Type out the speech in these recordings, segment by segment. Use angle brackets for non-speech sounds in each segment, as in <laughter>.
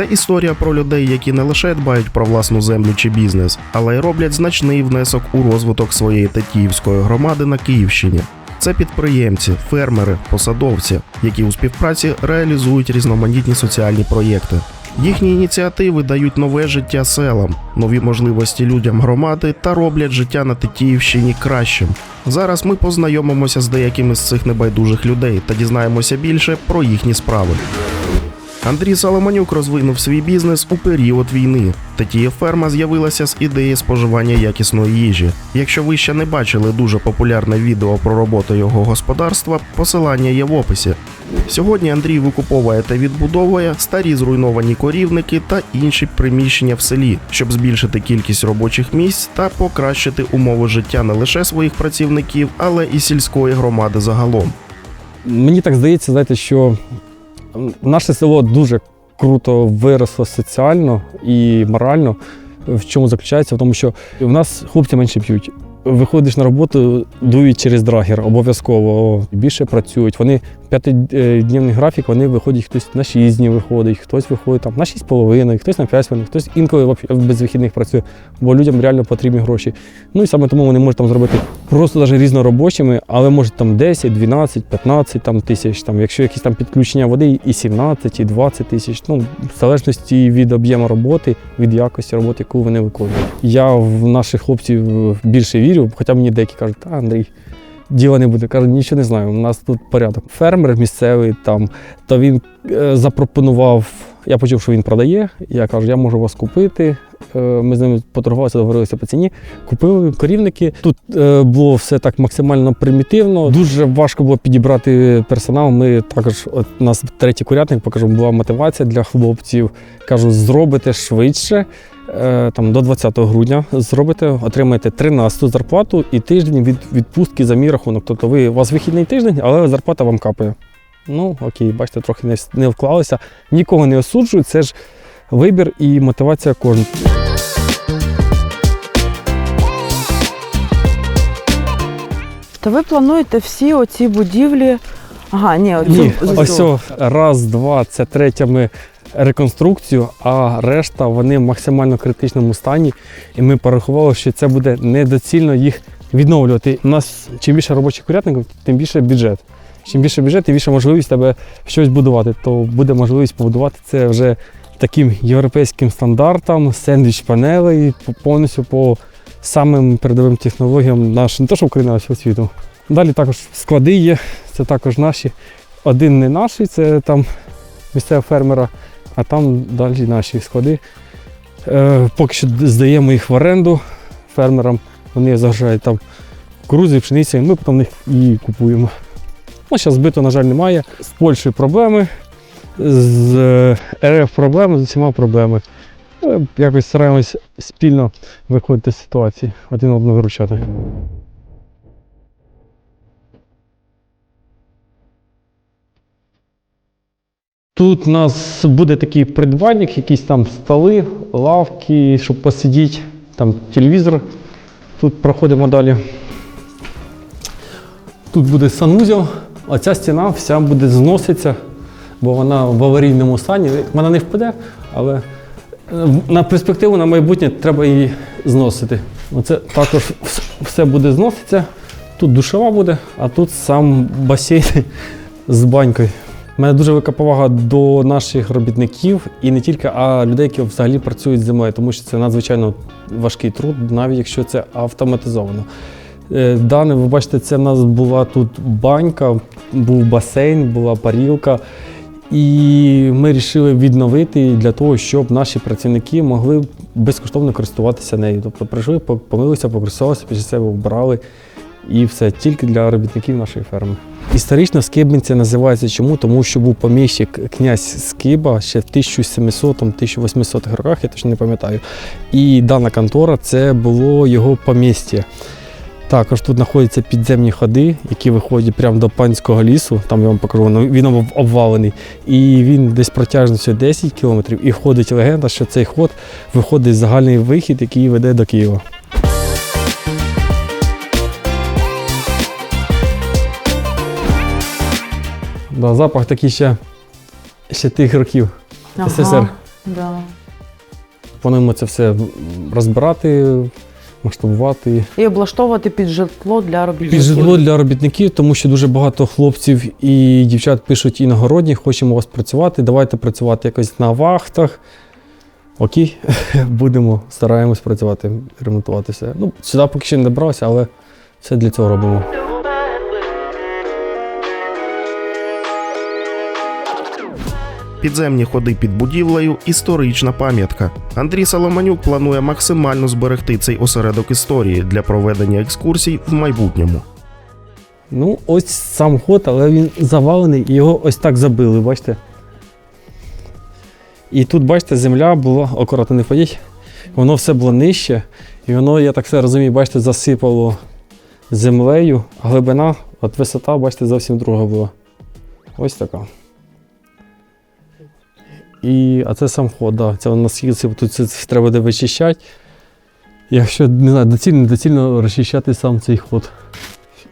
Це історія про людей, які не лише дбають про власну землю чи бізнес, але й роблять значний внесок у розвиток своєї Тетіївської громади на Київщині. Це підприємці, фермери, посадовці, які у співпраці реалізують різноманітні соціальні проєкти. Їхні ініціативи дають нове життя селам, нові можливості людям громади та роблять життя на Тетіївщині кращим. Зараз ми познайомимося з деякими з цих небайдужих людей та дізнаємося більше про їхні справи. Андрій Соломонюк розвинув свій бізнес у період війни. Тетія ферма з'явилася з ідеї споживання якісної їжі. Якщо ви ще не бачили дуже популярне відео про роботу його господарства, посилання є в описі. Сьогодні Андрій викуповує та відбудовує старі зруйновані корівники та інші приміщення в селі, щоб збільшити кількість робочих місць та покращити умови життя не лише своїх працівників, але і сільської громади загалом. Мені так здається, знаєте, що наше село дуже круто виросло соціально і морально. В чому заключається? В тому, що в нас хлопці менше п'ють. Виходиш на роботу, дують через драгер, обов'язково більше працюють. Вони п'ятидневний графік, вони виходять, хтось на 6 днів виходить, хтось виходить там на 6,5, хтось на 5 хвилин, хтось інколи без вихідних працює, бо людям реально потрібні гроші. Ну і саме тому вони можуть там зробити просто навіть різноробочими, але можуть там 10, 12, 15 там, тисяч. Там, якщо якісь там підключення води, і 17, і 20 тисяч. Ну, в залежності від об'єму роботи, від якості роботи, яку вони виконують. Я в наших хлопців більше вірю, хоча мені деякі кажуть, та Андрій. Діла не буде. Кажу, нічого не знаю. У нас тут порядок. Фермер місцевий там, то він е, запропонував. Я почув, що він продає. Я кажу, я можу вас купити. Е, Ми з ними поторгувалися, договорилися по ціні. Купили корівники. Тут е, було все так максимально примітивно. Дуже важко було підібрати персонал. Ми також, от у нас третій курятник, покажу, була мотивація для хлопців. Кажу, зробите швидше. Е, Там до 20 грудня зробите, отримаєте 13 зарплату і тиждень від відпустки за мій рахунок. Тобто ви у вас вихідний тиждень, але зарплата вам капає. Ну окей, бачите, трохи не, не вклалися. Нікого не осуджую, це ж вибір і мотивація кожного. То ви плануєте всі оці будівлі. Ага, ні, оцю, Ні, ось раз, два, це третя ми реконструкцію, а решта вони в максимально критичному стані. І ми порахували, що це буде недоцільно їх відновлювати. У нас чим більше робочих курятників, тим більше бюджет. Чим більше бюджет, тим більше можливість тебе щось будувати. То буде можливість побудувати це вже таким європейським стандартам, сендвіч панелей, по- повністю по самим передовим технологіям наш, не то, що України, а всього світу. Далі також склади є, це також наші. Один не наш, це там місцевого фермера, а там далі наші склади. Е, поки що здаємо їх в оренду фермерам. Вони загружають там кукурудзу, пшеницю, і ми потім їх і купуємо. Ну, зараз збиту, на жаль, немає. З Польщею проблеми, з е, РФ проблеми, з усіма проблеми. Е, Якось стараємось спільно виходити з ситуації, один одного виручати. Тут у нас буде такий придбальник, якісь там столи, лавки, щоб посидіти, там телевізор. Тут проходимо далі. Тут буде санузел, а ця стіна вся буде зноситися, бо вона в аварійному стані. Вона не впаде, але е, на перспективу, на майбутнє треба її зносити. Оце також все буде зноситися. Тут душова буде, а тут сам басейн <laughs> з банькою. У мене дуже велика повага до наших робітників і не тільки, а людей, які взагалі працюють з землею, тому що це надзвичайно важкий труд, навіть якщо це автоматизовано. Е, Дане, ви бачите, це в нас була тут банька, був басейн, була парілка. І ми вирішили відновити для того, щоб наші працівники могли безкоштовно користуватися нею. Тобто прийшли, помилися, покористувалися, після себе вбрали і все тільки для робітників нашої ферми. Історично Скибниця називається чому? Тому що був поміщик князь Скиба ще в 1700-1800 роках, я точно не пам'ятаю. І дана контора це було його помістя. Також тут знаходяться підземні ходи, які виходять прямо до панського лісу. Там я вам покажу, він обвалений. І він десь протяжністю 10 кілометрів. І ходить легенда, що цей ход виходить з загальний вихід, який веде до Києва. Да, запах такий ще, ще тих років Ага. СССР. Да. Плануємо це все розбирати, масштабувати. І облаштовувати під житло для робітників. Під житло для робітників, тому що дуже багато хлопців і дівчат пишуть іногородні, хочемо у вас працювати. Давайте працювати якось на вахтах. Окей, <laughs> будемо, стараємось працювати, ремонтувати все. Ну, сюди поки ще не добрався, але все для цього робимо. Підземні ходи під будівлею історична пам'ятка. Андрій Соломанюк планує максимально зберегти цей осередок історії для проведення екскурсій в майбутньому. Ну, ось сам ход, але він завалений, і його ось так забили, бачите? І тут, бачите, земля була, акуратно не впадіть, воно все було нижче, і воно, я так все розумію, бачите, засипало землею, глибина, от висота, бачите, зовсім друга була. Ось така. І, а це сам ход, да. Це наскільки тут це, це треба буде вичищати. Якщо не знаю, доцільно, недоцільно розчищати сам цей ход.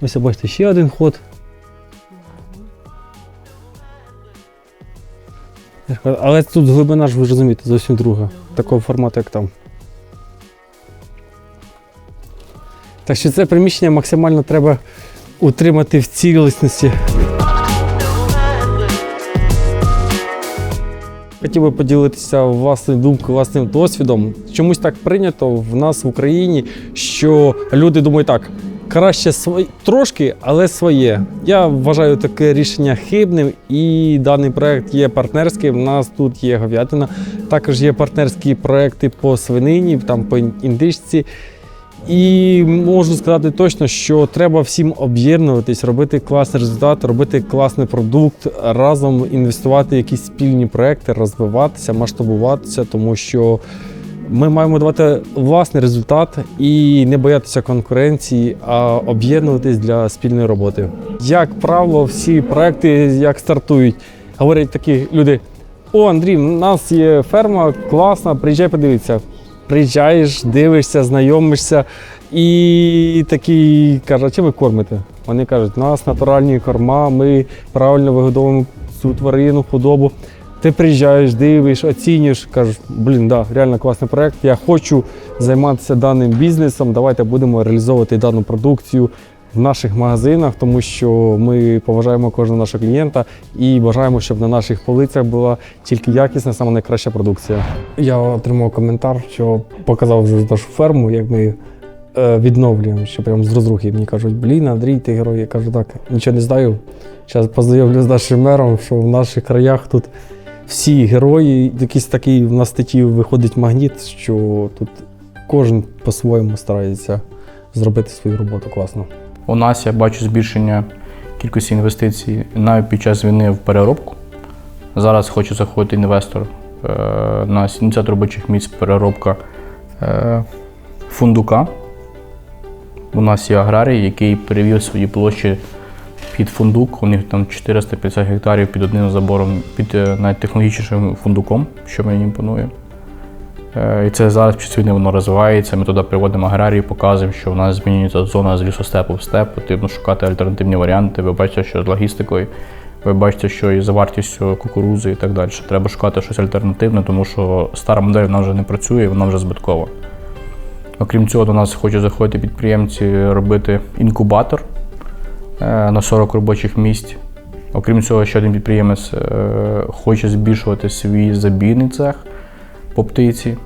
Ось бачите, ще один ход. Але тут глибина ж ви розумієте, зовсім друга. Такого формату, як там. Так що це приміщення максимально треба утримати в цілісності. Хотів би поділитися власною думкою, власним досвідом. Чомусь так прийнято в нас в Україні, що люди думають так. Краще свої трошки, але своє. Я вважаю таке рішення хибним, і даний проект є партнерським. У нас тут є говядина, також є партнерські проекти по свинині, там по індичці. І можу сказати точно, що треба всім об'єднуватись, робити класний результат, робити класний продукт, разом інвестувати в якісь спільні проекти, розвиватися, масштабуватися, тому що ми маємо давати власний результат і не боятися конкуренції, а об'єднуватись для спільної роботи. Як правило, всі проекти, як стартують, говорять такі люди: о, Андрій, у нас є ферма, класна, приїжджай, подивитися. Приїжджаєш, дивишся, знайомишся, і такий каже, а чим ви кормите? Вони кажуть, у нас натуральні корма, ми правильно вигодовуємо цю тварину, худобу. Ти приїжджаєш, дивиш, оцінюєш, кажеш, блін, да, реально класний проект. Я хочу займатися даним бізнесом. Давайте будемо реалізовувати дану продукцію в наших магазинах, тому що ми поважаємо кожного нашого клієнта і бажаємо, щоб на наших полицях була тільки якісна, саме найкраща продукція. Я отримав коментар, що показав вже нашу ферму, як ми е, відновлюємо, що прям з розрухи мені кажуть, блін, Андрій, ти герой. Я кажу, так, нічого не знаю. Зараз познайомлю з нашим мером, що в наших краях тут всі герої, якийсь такий в нас статті виходить магніт, що тут кожен по-своєму старається зробити свою роботу класно. У нас я бачу збільшення кількості інвестицій навіть під час війни в переробку. Зараз хоче заходити інвестор е, на 70 робочих місць переробка е, фундука. У нас є аграрій, який перевів свої площі під фундук. У них там 450 гектарів під одним забором, під е, найтехнологічнішим фундуком, що мені імпонує. Е, І це зараз під воно розвивається. Ми туди приводимо аграрії, показуємо, що в нас змінюється зона з лісостепу в степ, потрібно шукати альтернативні варіанти. Ви бачите, що з логістикою, ви бачите, що і за вартістю кукурузи і так далі. Треба шукати щось альтернативне, тому що стара модель вона вже не працює, вона вже збиткова. Окрім цього, до нас хочуть заходити підприємці робити інкубатор е, на 40 робочих місць. Окрім цього, ще один підприємець е, хоче збільшувати свій забійний цех по птиці.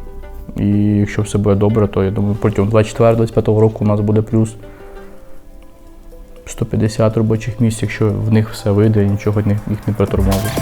І якщо все буде добре, то я думаю, протягом 24-25 року у нас буде плюс 150 робочих місць, якщо в них все вийде і нічого їх не перетурмовує.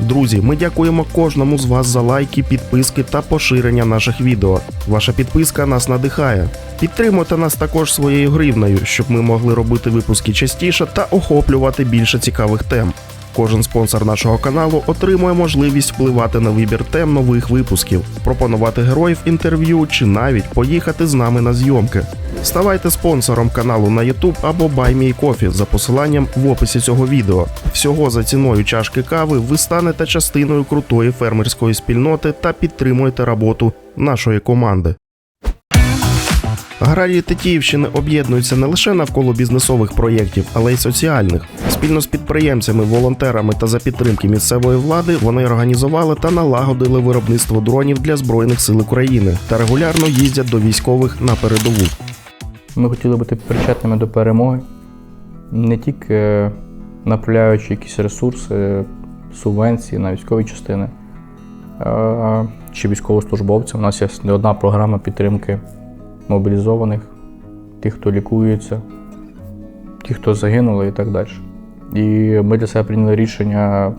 Друзі, ми дякуємо кожному з вас за лайки, підписки та поширення наших відео. Ваша підписка нас надихає. Підтримуйте нас також своєю гривнею, щоб ми могли робити випуски частіше та охоплювати більше цікавих тем. Кожен спонсор нашого каналу отримує можливість впливати на вибір тем нових випусків, пропонувати героїв інтерв'ю чи навіть поїхати з нами на зйомки. Ставайте спонсором каналу на YouTube або BuyMeCoffee за посиланням в описі цього відео. Всього за ціною чашки кави ви станете частиною крутої фермерської спільноти та підтримуєте роботу нашої команди. Аграрії Тетіївщини об'єднуються не лише навколо бізнесових проєктів, але й соціальних. Спільно з підприємцями, волонтерами та за підтримки місцевої влади вони організували та налагодили виробництво дронів для збройних сил України та регулярно їздять до військових на передову. Ми хотіли бути причетними до перемоги, не тільки направляючи якісь ресурси, субвенції на військові частини е, чи військовослужбовцям. У нас є не одна програма підтримки мобілізованих, тих, хто лікується, тих, хто загинули і так далі. І ми для себе прийняли рішення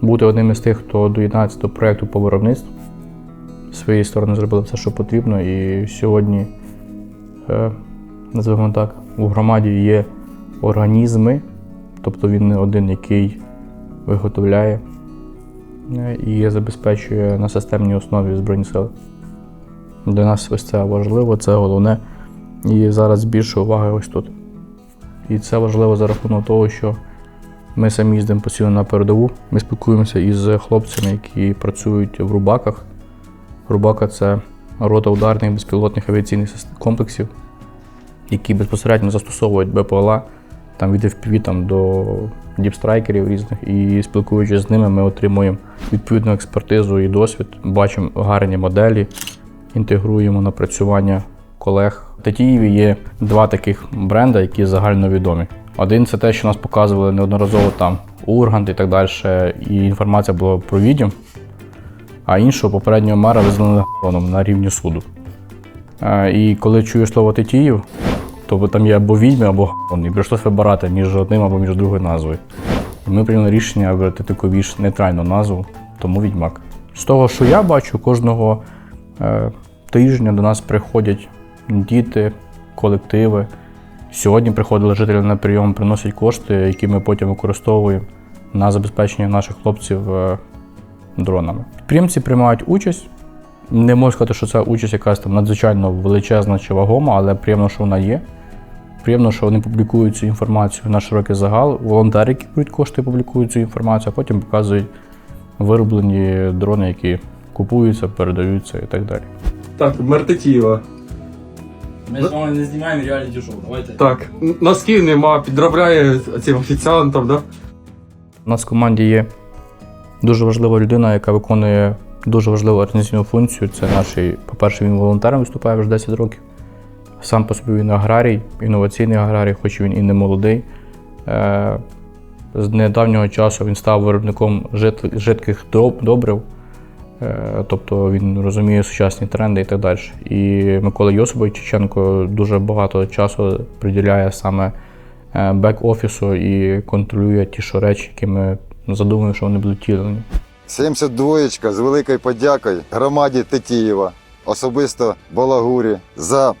бути одним із тих, хто доєднається до проєкту по виробництву. З своєї сторони зробили все, що потрібно, і сьогодні е, називаємо так, у громаді є організми, тобто він не один, який виготовляє е, і забезпечує на системній основі Збройні сили. Для нас ось це важливо, це головне. І зараз більше уваги ось тут. І це важливо за рахунок того, що ми самі їздимо постійно на передову. Ми спілкуємося із хлопцями, які працюють в Рубаках. Рубака це рота ударних безпілотних авіаційних комплексів, які безпосередньо застосовують БПЛА там від FPV там, до діпстрайкерів різних. І спілкуючись з ними, ми отримуємо відповідну експертизу і досвід, бачимо гарні моделі, інтегруємо напрацювання колег. В Тетіїві є два таких бренди, які загальновідомі. Один це те, що нас показували неодноразово там Ургант і так далі, і інформація була про відьом а іншого попереднього мера визнали г**оном на рівні суду. Е, І коли чуєш слово Тетіїв, то там є або відьми, або г**он, і прийшлося вибирати між одним або між другою назвою. І ми прийняли рішення вибрати таку більш нейтральну назву, тому відьмак. З того, що я бачу, кожного тижня до нас приходять діти, колективи. Сьогодні приходили жителі на прийом, приносять кошти, які ми потім використовуємо на забезпечення наших хлопців е, дронами. Підприємці приймають участь. Не можу сказати, що це участь якась там надзвичайно величезна чи вагома, але приємно, що вона є. Приємно, що вони публікують цю інформацію на широкий загал. Волонтери, які беруть кошти, публікують цю інформацію, а потім показують вироблені дрони, які купуються, передаються і так далі. Так, мер Тетіїва. Ми з вами не знімаємо реаліті шоу. Давайте. Так, носків нема, підробляє цим офіціантам, да? У нас в команді є дуже важлива людина, яка виконує дуже важливу організаційну функцію. Це наш, по-перше, він волонтером виступає вже 10 років. Сам по собі він аграрій, інноваційний аграрій, хоч він і не молодий. Е, З недавнього часу він став виробником жит- жидких добрив, тобто він розуміє сучасні тренди і так далі. І Микола Йосипович Чеченко дуже багато часу приділяє саме е, бек-офісу і контролює ті що речі, які ми задумуємо, що вони будуть втілені. 72 з великою подякою громаді Тетіїва, особисто Балагурі, за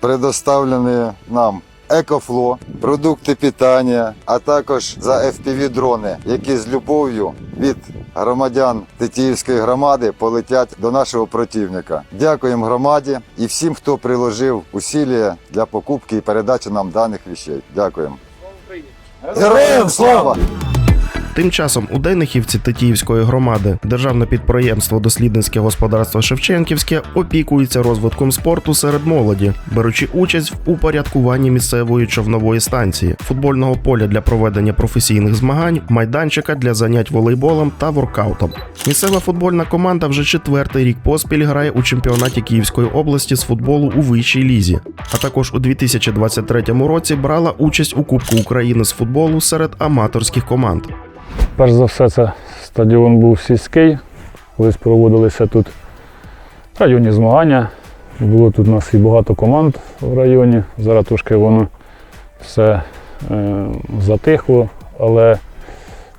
предоставлені нам екофло, продукти питання, а також за FPV-дрони, які з любов'ю від громадян Тетіївської громади полетять до нашого противника. Дякуємо громаді і всім, хто приложив усилля для покупки і передачі нам даних вещей. Дякуємо. Героям слава! Тим часом у Дейнихівці Тетіївської громади державне підприємство Дослідницьке господарство Шевченківське опікується розвитком спорту серед молоді, беручи участь в упорядкуванні місцевої човнової станції, футбольного поля для проведення професійних змагань, майданчика для занять волейболом та воркаутом. Місцева футбольна команда вже четвертий рік поспіль грає у чемпіонаті Київської області з футболу у вищій лізі, а також у 2023 році брала участь у Кубку України з футболу серед аматорських команд. Перш за все, це стадіон був сільський. Колись проводилися тут районні змагання. Було тут у нас і багато команд в районі. Зараз трошки воно все е, затихло. Але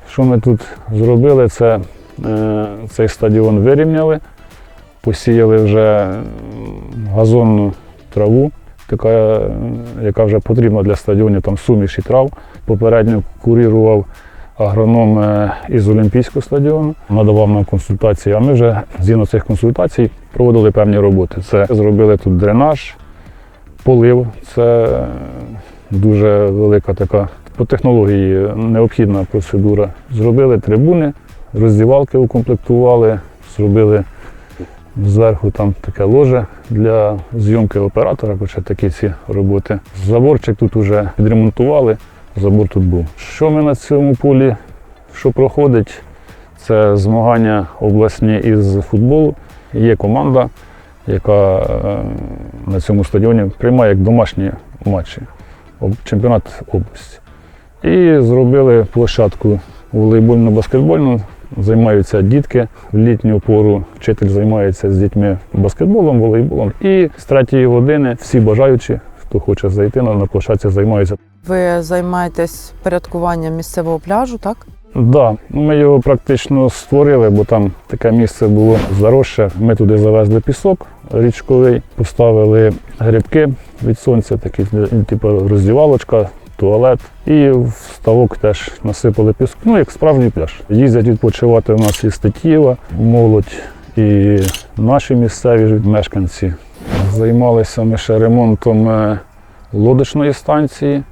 що ми тут зробили, це е, цей стадіон вирівняли, посіяли вже газонну траву, така, яка вже потрібна для стадіонів, там суміші трав. Попередньо курірував агроном е, із Олімпійського стадіону, надавав нам консультації, а ми вже згідно цих консультацій проводили певні роботи. Це зробили тут дренаж, полив. Це е, дуже велика така по технології необхідна процедура. Зробили трибуни, роздівалки укомплектували, зробили Зверху там таке ложе для зйомки оператора, хоча такі ці роботи. Заборчик тут вже підремонтували, забор тут був. Що ми на цьому полі, що проходить, це змагання обласні із футболу. Є команда, яка е, на цьому стадіоні приймає як домашні матчі, чемпіонат області. І зробили площадку волейбольно-баскетбольну. Займаються дітки в літню пору. Вчитель займається з дітьми баскетболом, волейболом. І з третьої години всі бажаючі, хто хоче зайти на, площадці, займаються. Ви займаєтесь порядкуванням місцевого пляжу, так? Да, ну, ми його практично створили, бо там таке місце було заросше. Ми туди завезли пісок річковий, поставили грибки від сонця, такі типу роздівалочка, туалет. І в ставок теж насипали пісок. Ну, як справжній пляж. Їздять відпочивати у нас із Тетіїва, молодь і наші місцеві мешканці. Займалися ми ще ремонтом е, лодочної станції.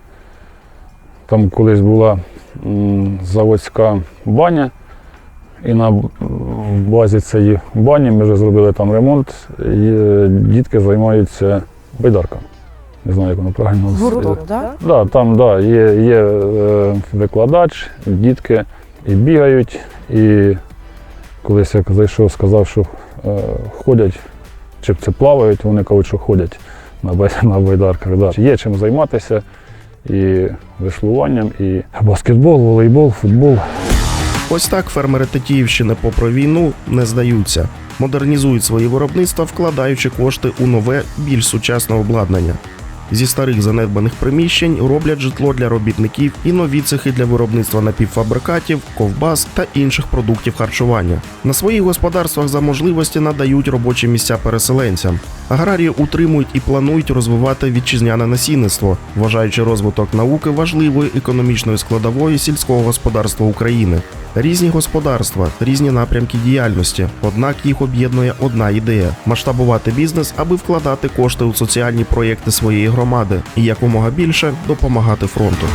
Там колись була заводська баня. І на базі цієї бані ми вже зробили там ремонт. І е, дітки займаються байдарками. Не знаю, як воно правильно Гурток, так? Да, там да, є, є е, викладач, дітки і бігають. І колись як зайшов, сказав, що ходять, чи це плавають, вони що ходять на, <laughs> на байдарках. Да. Є чим займатися і веслуванням, і баскетбол, волейбол, футбол. Ось так фермери Тетіївщини попри війну не здаються, модернізують свої виробництва, вкладаючи кошти у нове, більш сучасне обладнання. Зі старих занедбаних приміщень роблять житло для робітників і нові цехи для виробництва напівфабрикатів, ковбас та інших продуктів харчування. На своїх господарствах за можливості надають робочі місця переселенцям. Аграрії утримують і планують розвивати вітчизняне насінництво, вважаючи розвиток науки важливою економічною складовою сільського господарства України. Різні господарства, різні напрямки діяльності, однак їх об'єднує одна ідея масштабувати бізнес, аби вкладати кошти у соціальні проєкти своєї громади і якомога більше допомагати фронту.